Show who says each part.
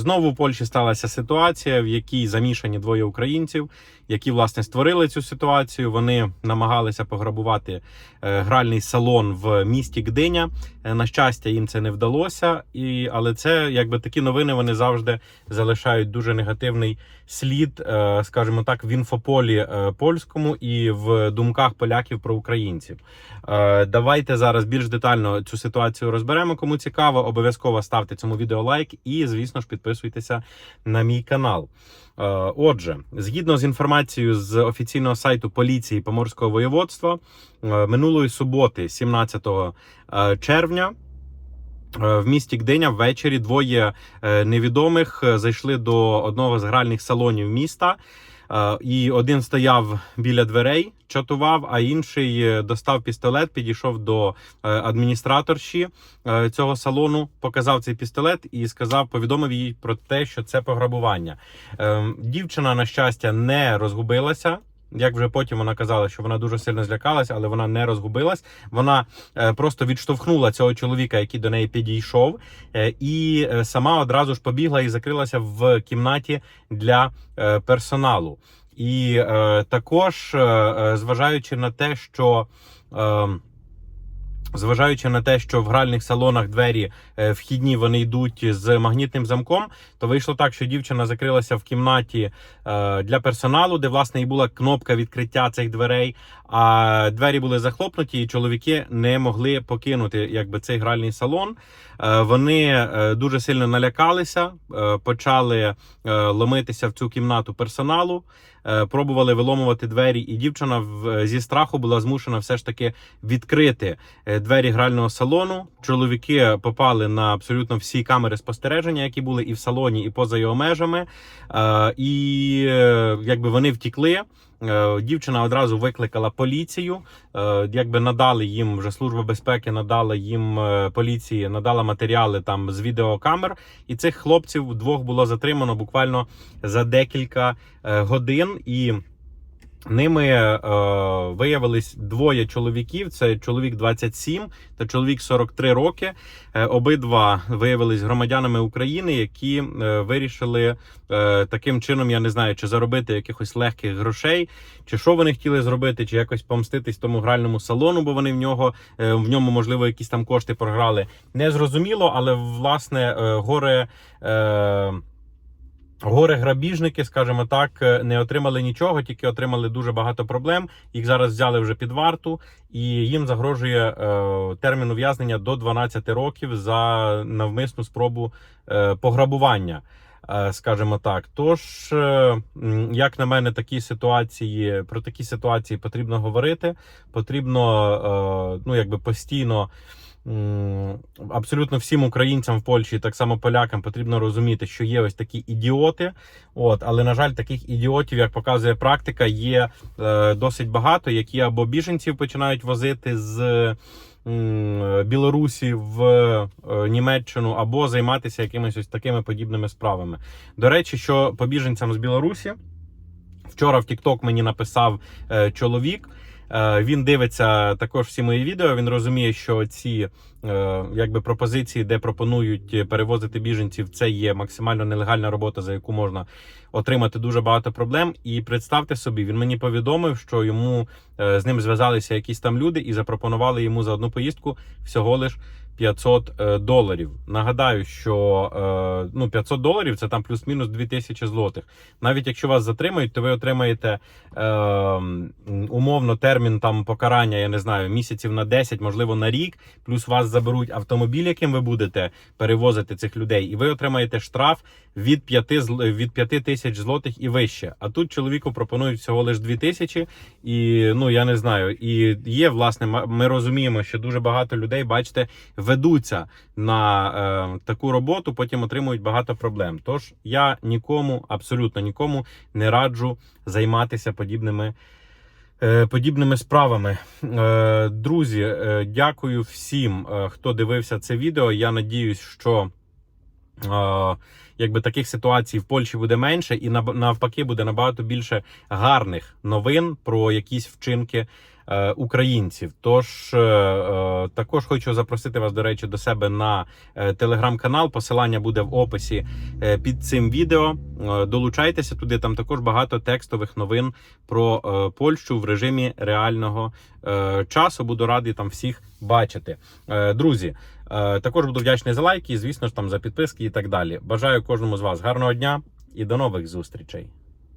Speaker 1: Знову в Польщі сталася ситуація, в якій замішані двоє українців, які власне створили цю ситуацію. Вони намагалися пограбувати е, гральний салон в місті Гдиня. Е, На щастя, їм це не вдалося, і але це якби такі новини вони завжди залишають дуже негативний слід, е, скажімо так, в інфополі польському і в думках поляків про українців. Давайте зараз більш детально цю ситуацію розберемо. Кому цікаво, обов'язково ставте цьому відео лайк і, звісно ж, підписуйтеся на мій канал. Е, Отже, згідно з інформацією з офіційного сайту поліції Поморського воєводства, е, минулої суботи, 17 е, червня. В місті Гдиня ввечері двоє невідомих зайшли до одного з гральних салонів міста. І один стояв біля дверей, чатував, а інший е, достав пістолет, підійшов до е, адміністраторші е, цього салону, показав цей пістолет і сказав, повідомив їй про те, що це пограбування. Е, Дівчина, на щастя, не розгубилася. Як вже потім вона казала, що вона дуже сильно злякалася, але вона не розгубилась. Вона е, просто відштовхнула цього чоловіка, який до неї підійшов, е, і е, сама одразу ж побігла і закрилася в кімнаті для персоналу. І також, зважаючи на те, що е, Зважаючи на те, що в гральних салонах двері е, вхідні вони йдуть з магнітним замком, то вийшло так, що дівчина закрилася в кімнаті е, для персоналу, де власне і була кнопка відкриття цих дверей. А двері були захлопнуті, і чоловіки не могли покинути якби цей гральний салон. Е, Вони дуже сильно налякалися, почали ломитися в цю кімнату персоналу, пробували виломувати двері, і дівчина в- зі страху була змушена все ж таки відкрити е, двері грального салону. Чоловіки попали на абсолютно всі камери спостереження, які були і в салоні, і поза його межами. Е, І е, якби вони втікли. Е, Дівчина одразу викликала поліцію. Е, Якби надали їм вже служба безпеки, надала їм е, поліції, надала матеріали там з відеокамер. І цих хлопців двох було затримано буквально за декілька годин. І Ними е, виявились двоє чоловіків: це чоловік 27 та чоловік 43 роки. Е, обидва виявились громадянами України, які е, вирішили е, таким чином, я не знаю, чи заробити якихось легких грошей, чи що вони хотіли зробити, чи якось помститись тому гральному салону, бо вони в нього е, в ньому можливо якісь там кошти програли. Не зрозуміло, але власне е, горе. Е, Горе грабіжники, скажімо так, е, не отримали нічого, тільки отримали дуже багато проблем. Їх зараз взяли вже під варту, і їм загрожує е, термін ув'язнення до 12 років за навмисну спробу е, пограбування. е, Скажімо так, тож, е, як на мене, такі ситуації про такі ситуації потрібно говорити. Потрібно е, ну якби постійно Абсолютно всім українцям в Польщі, так само полякам, потрібно розуміти, що є ось такі ідіоти. От, але на жаль, таких ідіотів, як показує практика, є е, досить багато, які або біженців починають возити з Білорусі в е, Німеччину, або займатися якимись ось такими подібними справами. До речі, що по біженцям з Білорусі вчора в TikTok мені написав е, чоловік. Е, Він дивиться також всі мої відео. Він розуміє, що ці е, якби пропозиції, де пропонують перевозити біженців, це є максимально нелегальна робота, за яку можна отримати дуже багато проблем. І представте собі, він мені повідомив, що йому е, з ним зв'язалися якісь там люди і запропонували йому за одну поїздку всього лиш 500 е, доларів. Нагадаю, що е, ну 500 доларів це там плюс-мінус 2000 злотих. Навіть якщо вас затримають, то ви отримаєте е, умовно термін там покарання, я не знаю, місяців на 10, можливо, на рік. Плюс вас заберуть автомобіль, яким ви будете перевозити цих людей, і ви отримаєте штраф від 5, від 5 тисяч злотих і вище. А тут чоловіку пропонують всього лише 2 тисячі, і ну я не знаю. І є власне, ми розуміємо, що дуже багато людей, бачите, ведуться на е, таку роботу, потім отримують багато проблем. Тож я нікому, абсолютно нікому не раджу займатися подібними. е, Подібними справами, Е, друзі, е, дякую всім, хто дивився це відео. Я надіюсь, що якби таких ситуацій в Польщі буде менше, і навпаки буде набагато більше гарних новин про якісь вчинки українців. Тож е, е, також хочу запросити вас, до речі, до себе на е, телеграм-канал. Посилання буде в описі е, під цим відео. Е, Долучайтеся туди. Там також багато текстових новин про е, Польщу в режимі реального е, часу. Буду радий там всіх бачити. Е, Друзі, е, також буду вдячний за лайки, звісно ж, там за підписки і так далі. Бажаю кожному з вас гарного дня і до нових зустрічей.